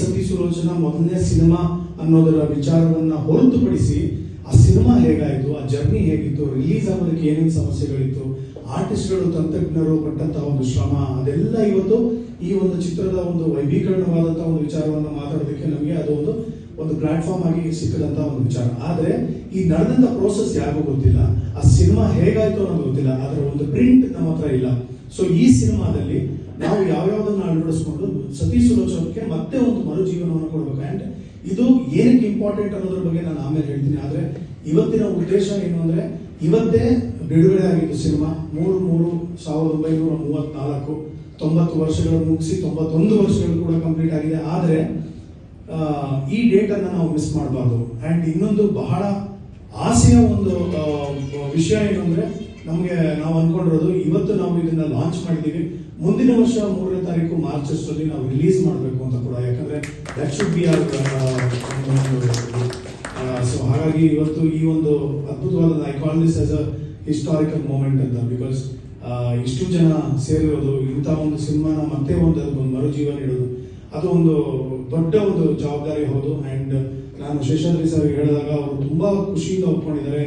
ಸತಿ ಸುಲೋಚನ ಮೊದಲನೇ ಸಿನಿಮಾ ಅನ್ನೋದರ ವಿಚಾರವನ್ನ ಹೊರತುಪಡಿಸಿ ಆ ಸಿನಿಮಾ ಹೇಗಾಯಿತು, ಆ ಜರ್ನಿ ಹೇಗಿತ್ತು, ರಿಲೀಸ್ ಆಗೋದಕ್ಕೆ ಏನೇನು ಸಮಸ್ಯೆಗಳಿತ್ತು, ಆರ್ಟಿಸ್ಟ್ಗಳು, ತಂತ್ರಜ್ಞರು ಪಟ್ಟಂತಹ ಒಂದು ಶ್ರಮ, ಅದೆಲ್ಲ ಇವತ್ತು ಈ ಒಂದು ಚಿತ್ರದ ಒಂದು ವೈಭೀಕರಣವಾದಂತಹ ಒಂದು ವಿಚಾರವನ್ನ ಮಾತಾಡೋದಕ್ಕೆ ನಮಗೆ ಅದು ಒಂದು ಒಂದು ಪ್ಲಾಟ್ಫಾರ್ಮ್ ಆಗಿ ಸಿಕ್ಕದಂತ ಒಂದು ವಿಚಾರ. ಆದ್ರೆ ಈ ನಡೆದಂತ ಪ್ರೋಸೆಸ್ ಯಾರಿಗೂ ಗೊತ್ತಿಲ್ಲ. ಆ ಸಿನಿಮಾ ಹೇಗಾಯ್ತು ಅನ್ನೋದು ಗೊತ್ತಿಲ್ಲ. ಅದರ ಒಂದು ಪ್ರಿಂಟ್ ನಮ್ಮ ಹತ್ರ ಇಲ್ಲ. ಸೊ ಈ ಸಿನಿಮಾದಲ್ಲಿ ನಾವು ಯಾವ್ಯಾವ್ದನ್ನ ಅಳವಡಿಸ್ಕೊಂಡು ಸತೀಶ್ ಸುಲೋಚನಕ್ಕೆ ಮತ್ತೆ ಮರುಜೀವನವನ್ನು ಕೊಡ್ಬೇಕು. ಅಂಡ್ ಇದು ಏನಕ್ಕೆ ಇಂಪಾರ್ಟೆಂಟ್ ಅನ್ನೋದ್ರ ಬಗ್ಗೆ ನಾನು ಆಮೇಲೆ ಹೇಳ್ತೀನಿ. ಆದ್ರೆ ಇವತ್ತಿನ ಉದ್ದೇಶ ಏನು ಅಂದ್ರೆ, ಇವತ್ತೇ ಬಿಡುಗಡೆ ಆಗಿದ್ದು ಸಿನಿಮಾ ಮೂರು ಮೂರು ಸಾವಿರದ ಒಂಬೈನೂರ ಮೂವತ್ನಾಲ್ಕು. ತೊಂಬತ್ತು ವರ್ಷಗಳು ಮುಗಿಸಿ ತೊಂಬತ್ತೊಂದು ವರ್ಷಗಳು ಕೂಡ ಕಂಪ್ಲೀಟ್ ಆಗಿದೆ. ಆದ್ರೆ ಈ ಡೇಟ್ ಅನ್ನ ನಾವು ಮಿಸ್ ಮಾಡಬಾರ್ದು. ಅಂಡ್ ಇನ್ನೊಂದು ಬಹಳ ಆಸೆಯ ಒಂದು ವಿಷಯ ಏನು ಅಂದ್ರೆ, ನಮಗೆ ನಾವು ಅನ್ಕೊಂಡಿರೋದು, ಇವತ್ತು ನಾವು ಇದನ್ನ ಲಾಂಚ್ ಮಾಡಿದೀವಿ ಮುಂದಿನ ವರ್ಷ ಮೂರನೇ ತಾರೀಕು ಮಾರ್ಚ್ ಅಷ್ಟರಲ್ಲಿ ನಾವು ರಿಲೀಸ್ ಮಾಡಬೇಕು ಅಂತ ಕೂಡ, ಯಾಕಂದ್ರೆ ಬಿ ಸೊ ಹಾಗಾಗಿ ಇವತ್ತು ಈ ಒಂದು ಅದ್ಭುತವಾದ I call this as a historical moment ಅಂತ ಬಿಕಾಸ್ ಇಷ್ಟು ಜನ ಸೇರಿರೋದು, ಇಂಥ ಒಂದು ಸಿನಿಮಾನ ಮತ್ತೆ ಒಂದು ಮರುಜೀವ ನೀಡೋದು ಅದು ಒಂದು ದೊಡ್ಡ ಒಂದು ಜವಾಬ್ದಾರಿ ಹೌದು. ಅಂಡ್ ನಾನು ಶೇಷಾದ್ರಿ ಸರ್ ಹೇಳಿದಾಗ ಅವರು ತುಂಬಾ ಖುಷಿಯಿಂದ ಒಪ್ಕೊಂಡಿದ್ದಾರೆ.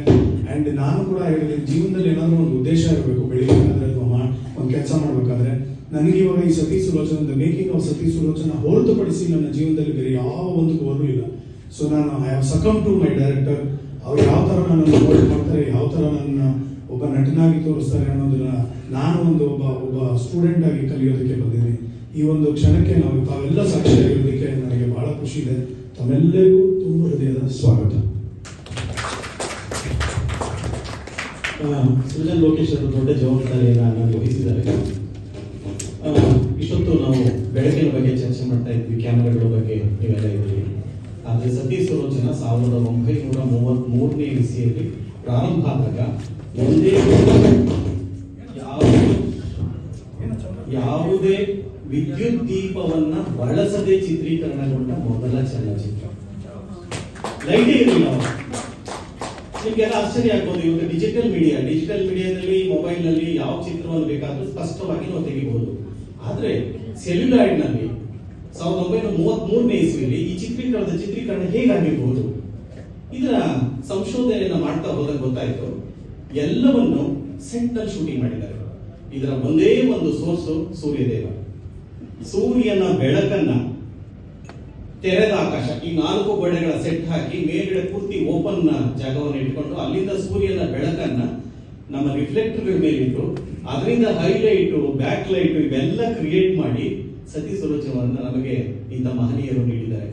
ಅಂಡ್ ನಾನು ಕೂಡ ಹೇಳಿದೆ, ಜೀವನದಲ್ಲಿ ಏನಾದರೂ ಒಂದು ಉದ್ದೇಶ ಇರಬೇಕು ಬೆಳಿಬೇಕಾದ್ರೆ ಅಥವಾ ಮಾ- ಒಂದು ಕೆಲಸ ಮಾಡ್ಬೇಕಾದ್ರೆ ನನಗೆ ಇವಾಗ ಈ ಸತಿ ಸುಲೋಚನ ಮೇಕಿಂಗ್ ಆಫ್ ಸತಿ ಸುಲೋಚನ ಹೊರತುಪಡಿಸಿ ನನ್ನ ಜೀವನದಲ್ಲಿ ಬೇರೆ ಯಾವ ಒಂದು ಗೋಲು ಇಲ್ಲ. ಸೊ ನಾನು I have succumb to my director ಅವ್ರು ಯಾವ ಥರ ನನ್ನನ್ನು ಮೋಲ್ಡ್ ಮಾಡ್ತಾರೆ, ಯಾವ ಥರ ನನ್ನ ಒಬ್ಬ ನಟನಾಗಿ ತೋರಿಸ್ತಾರೆ ಅನ್ನೋದನ್ನ ನಾನು ಒಂದು ಒಬ್ಬ ಒಬ್ಬ ಸ್ಟೂಡೆಂಟ್ ಆಗಿ ಕಲಿಯೋದಕ್ಕೆ ಬಂದಿದ್ದೀನಿ. ಈ ಒಂದು ಕ್ಷಣಕ್ಕೆ ನಾವು ತಾವೆಲ್ಲ ಸಾಕ್ಷಿಯಾಗಿರೋದಕ್ಕೆ ನನಗೆ ಬಹಳ ಖುಷಿ ಇದೆ. ತಮ್ಮೆಲ್ಲರಿಗೂ ತುಂಬ ಹೃದಯದ ಸ್ವಾಗತ. ಸೃಜನ್ ಲೋಕೇಶ್ ಅವರು ದೊಡ್ಡ ಜವಾಬ್ದಾರಿಯನ್ನು ನನಗೆ ವಹಿಸಿದ್ದಾರೆ. ಇಷ್ಟೊತ್ತು ನಾವು ಬೆಳಕಿನ ಬಗ್ಗೆ ಚರ್ಚೆ ಮಾಡ್ತಾ ಇದ್ವಿ, ಕ್ಯಾಮೆರಾಗಳ ಬಗ್ಗೆ ಇವೆಲ್ಲ ಇದ್ವಿ ಆದರೆ ಸತಿ ಸುರೋಚನ ಸಾವಿರದ ಒಂಬೈನೂರ ಮೂವತ್ತ್ ಮೂರನೇ ಇಸಿಯಲ್ಲಿ ಪ್ರಾರಂಭ ಆದಾಗ ಒಂದೇ ಯಾವುದೇ ವಿದ್ಯುತ್ ದೀಪವನ್ನ ಬಳಸದೆ ಚಿತ್ರೀಕರಣಗೊಂಡ ಮೊದಲ ಚಲನಚಿತ್ರ. ಲೈಟೇ. ನಿಮ್ಗೆಲ್ಲ ಆಶ್ಚರ್ಯ ಆಗ್ಬೋದು, ಇವಾಗ ಡಿಜಿಟಲ್ ಮೀಡಿಯಾ ಡಿಜಿಟಲ್ ಮೀಡಿಯಾದಲ್ಲಿ ಮೊಬೈಲ್ನಲ್ಲಿ ಯಾವ ಚಿತ್ರವನ್ನು ಬೇಕಾದ್ರೂ ಸ್ಪಷ್ಟವಾಗಿ ನಾವು ತೆಗಿಬಹುದು. ಆದ್ರೆ ಸೆಲ್ಯುಲಾಯ್ಡ್ನಲ್ಲಿ ಸಾವಿರದ ಒಂಬೈನೂರ ಮೂವತ್ತ್ ಮೂರನೇ ಇಸ್ವಿಯಲ್ಲಿ ಈ ಚಿತ್ರೀಕರಣದ ಚಿತ್ರೀಕರಣ ಹೇಗಾಗಿರಬಹುದು ಇದರ ಸಂಶೋಧನೆಯನ್ನು ಮಾಡ್ತಾ ಹೋದಾಗ ಗೊತ್ತಾಯ್ತು. ಎಲ್ಲವನ್ನು ಸೆಂಟ್ರಲ್ ಶೂಟಿಂಗ್ ಮಾಡಿದ್ದಾರೆ. ಇದರ ಒಂದೇ ಒಂದು ಸೋರ್ಸು ಸೂರ್ಯದೇವ. ಸೂರ್ಯನ ಬೆಳಕನ್ನ ತೆರೆದ ಆಕಾಶ, ಈ ನಾಲ್ಕು ಗೋಡೆಗಳ ಸೆಟ್ ಹಾಕಿ ಮೇಲ್ಗಡೆ ಪೂರ್ತಿ ಓಪನ್ ಜಾಗವನ್ನು ಇಟ್ಕೊಂಡು ಅಲ್ಲಿಂದ ಸೂರ್ಯನ ಬೆಳಕನ್ನ ನಮ್ಮ ರಿಫ್ಲೆಕ್ಟರ್ಗಳ ಮೇಲಿಟ್ಟು ಅದರಿಂದ ಹೈಲೈಟ್ ಬ್ಯಾಕ್ ಲೈಟ್ ಇವೆಲ್ಲ ಕ್ರಿಯೇಟ್ ಮಾಡಿ ಸತಿ ಸುಲೋಚನವನ್ನು ನಮಗೆ ಇಂಥ ಮಹನೀಯರು ನೀಡಿದ್ದಾರೆ.